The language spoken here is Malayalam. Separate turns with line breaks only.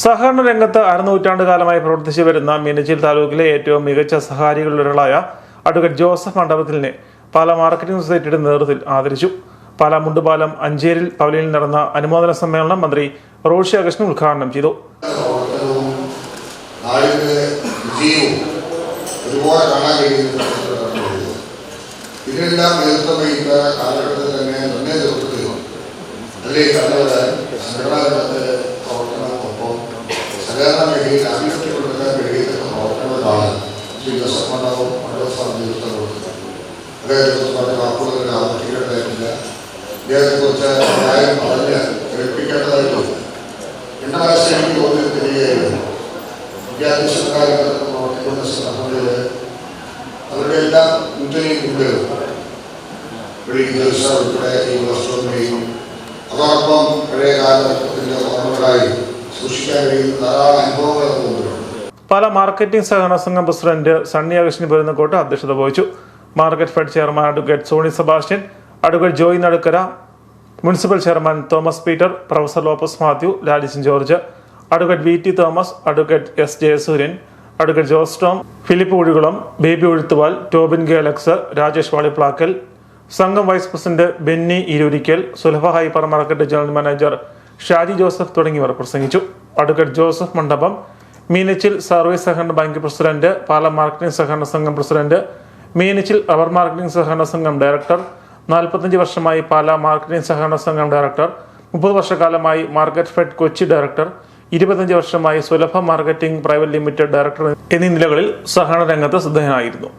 സഹകരണ രംഗത്ത് അരനൂറ്റാണ്ട് കാലമായി പ്രവർത്തിച്ചു വരുന്ന മീനച്ചിൽ താലൂക്കിലെ ഏറ്റവും മികച്ച സഹകാരികളിലൊരാളായ അഡ്വക്കേറ്റ് ജോസഫ് മണ്ഡപത്തിലിനെ പാല മാർക്കറ്റിംഗ് സൊസൈറ്റിയുടെ നേതൃത്വത്തിൽ ആദരിച്ചു. പാല മുണ്ടുപാലം അഞ്ചേരിൽ പവലിയിൽ നടന്ന അനുമോദന സമ്മേളനം മന്ത്രി റോഷി അഗസ്റ്റിൻ ഉദ്ഘാടനം ചെയ്തു.
ഇതിനെല്ലാം നേതൃത്വം തന്നെ സഹകരണ മേഖലയിൽ ആഭിമുഖ്യം കൊടുക്കാൻ കഴിയുന്ന പ്രവർത്തനങ്ങളാണ് ശ്രീ ജോസഫ് മണ്ഡപം മണ്ഡലസ്ഥാന നേതൃത്വം കൊടുക്കുന്നത് അദ്ദേഹത്തെക്കുറിച്ച് പറഞ്ഞ വാക്കുകൾ ആവർത്തിക്കേണ്ടതായിട്ടില്ല അദ്ദേഹത്തെക്കുറിച്ച് ന്യായം പറഞ്ഞ് കേൾപ്പിക്കേണ്ടതായിട്ടുണ്ട് എന്റെ മനസ്സിൽ എനിക്ക് തോന്നി തിരികെയായിരുന്നു വിദ്യാഭ്യാസക്കാരെ പ്രവർത്തിക്കുന്ന സന്ദർഭങ്ങളിൽ അവരുടെ എല്ലാ മുൻതയും മുമ്പിലും മെഡിക്കൽ ചികിത്സ ഉൾപ്പെടെ ഈ വസ്തുതയും അതോടൊപ്പം പഴയ കാലഘട്ടത്തിന്റെ ഓർമ്മകളായി സൂക്ഷിക്കാൻ
പാല മാർക്കറ്റിംഗ് സഹകരണ സംഘം പ്രസിഡന്റ് സണ്ണി അഗസ്റ്റിൻ പെരുന്നക്കോട്ട് അധ്യക്ഷത വഹിച്ചു. Market fed chairman advocate Sony Sebastian advocate Joy Nadukkara municipal chairman Thomas Peter professor Lopez Mathew Lalison George advocate V T Thomas advocate S Jayasuryan advocate Jose Tom Philip Uzhikulam Baby Uzhuthuval Tobin K Alex Rajesh Valiplakkal. സംഘം vice president Benny Irurikkal Sulabha hypermarket general manager Shaji Joseph തുടങ്ങിയവർ പ്രസംഗിച്ചു. Advocate Joseph Mandapam Meenachil service സഹകരണ ബാങ്ക് പ്രസിഡന്റ് പാല മാർക്കറ്റിംഗ് സഹകരണ സംഘം പ്രസിഡന്റ് മീനച്ചിൽ റബ്ബർ മാർക്കറ്റിംഗ് സഹകരണ സംഘം ഡയറക്ടർ നാൽപ്പത്തഞ്ച് വർഷമായി പാല മാർക്കറ്റിംഗ് സഹകരണ സംഘം ഡയറക്ടർ മുപ്പത് വർഷക്കാലമായി മാർക്കറ്റ് ഫെഡ് കൊച്ചി ഡയറക്ടർ ഇരുപത്തഞ്ച് വർഷമായി Sulabha marketing private limited director എന്നീ നിലകളിൽ സഹകരണ രംഗത്ത് ശ്രദ്ധേയനായിരുന്നു.